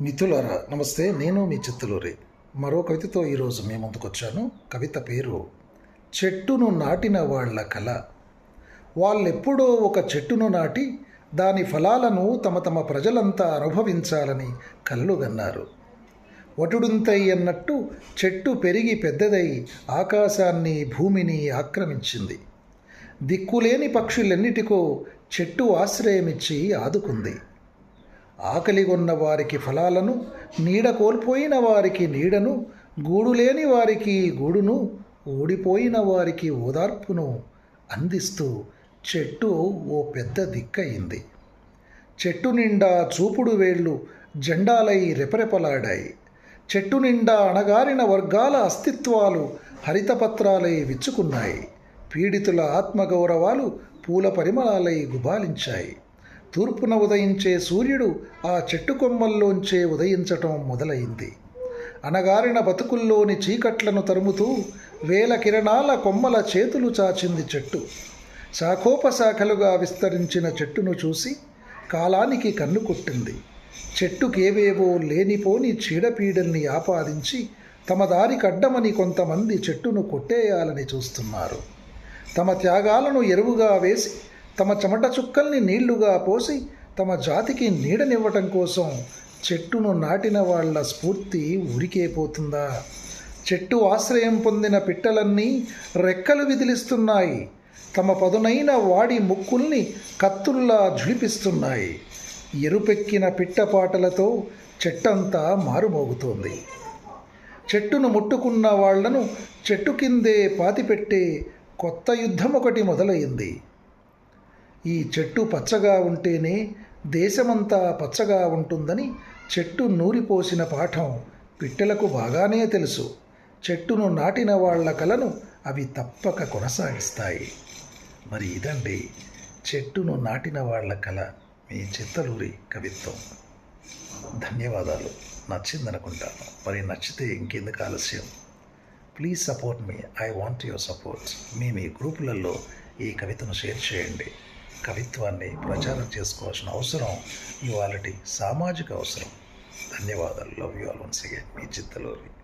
మిథులరా నమస్తే నేను మీ చిత్తులూరి. మరో కవితతో ఈరోజు మీ ముందుకొచ్చాను కవిత పేరు చెట్టును నాటిన వాళ్ళ కళ వాళ్ళెప్పుడో ఒక చెట్టును నాటి దాని ఫలాలను తమ తమ ప్రజలంతా అనుభవించాలని కళ్ళు గన్నారు వటుడుంతై అన్నట్టు చెట్టు పెరిగి పెద్దదై ఆకాశాన్ని భూమిని ఆక్రమించింది. దిక్కులేని పక్షులెన్నిటికో చెట్టు ఆశ్రయమిచ్చి ఆదుకుంది. ఆకలిగొన్న వారికి ఫలాలను నీడ కోల్పోయిన వారికి నీడను గూడు లేని వారికి గూడును ఓడిపోయిన వారికి ఓదార్పును అందిస్తూ చెట్టు ఓ పెద్ద దిక్కయింది. చెట్టు నిండా చూపుడు వేళ్ళు జెండాలై రెపరెపలాడాయి. చెట్టు నిండా అణగారిన వర్గాల అస్తిత్వాలు హరితపత్రాలై విచ్చుకున్నాయి. పీడితుల ఆత్మగౌరవాలు పూల పరిమళాలై గుబాలించాయి. తూర్పున ఉదయించే సూర్యుడు ఆ చెట్టు కొమ్మల్లోంచే ఉదయించటం మొదలైంది. అనగారిన బతుకుల్లోని చీకట్లను తరుముతూ వేల కిరణాల కొమ్మల చేతులు చాచింది చెట్టు. శాఖోపశాఖలుగా విస్తరించిన చెట్టును చూసి కాలానికి కన్ను కొట్టింది. చెట్టుకేవేవో లేనిపోని చీడపీడల్ని ఆపాదించి తమ దారి కడ్డమని కొంతమంది చెట్టును కొట్టేయాలని చూస్తున్నారు. తమ త్యాగాలను ఎరువుగా వేసి తమ చెమట చుక్కల్ని నీళ్ళుగా పోసి తమ జాతికి నీడనివ్వటం కోసం చెట్టును నాటిన వాళ్ళ స్ఫూర్తి ఊరికే పోతుందా? చెట్టు ఆశ్రయం పొందిన పిట్టలన్నీ రెక్కలు విదిలిస్తున్నాయి. తమ పదునైన వాడి ముక్కుల్ని కత్తుల్లా ఝుళిపిస్తున్నాయి. ఎరుపెక్కిన పిట్టపాటలతో చెట్టంతా మారుమోగుతోంది. చెట్టును ముట్టుకున్న వాళ్ళను చెట్టు కిందే పాతిపెట్టే కొత్త యుద్ధం ఒకటి మొదలైంది. ఈ చెట్టు పచ్చగా ఉంటేనే దేశమంతా పచ్చగా ఉంటుందని చెట్టు నూరిపోసిన పాఠం పిట్టలకు బాగానే తెలుసు. చెట్టును నాటిన వాళ్ళ కలను అవి తప్పక కొనసాగిస్తాయి. మరి ఇదండి చెట్టును నాటిన వాళ్ళ కళ మీ చిత్తలూరి కవిత్వం. ధన్యవాదాలు. నచ్చిందనుకుంటాను. మరి నచ్చితే ఇంకెందుకు ఆలస్యం? Please support me. I want your support. మీ మీ గ్రూపులలో ఈ కవితను షేర్ చేయండి. కవిత్వాన్ని ప్రచారం చేసుకోవాల్సిన అవసరం ఇవాళటి సామాజిక అవసరం. ధన్యవాదాలు. Love you all once again me Chittaluri.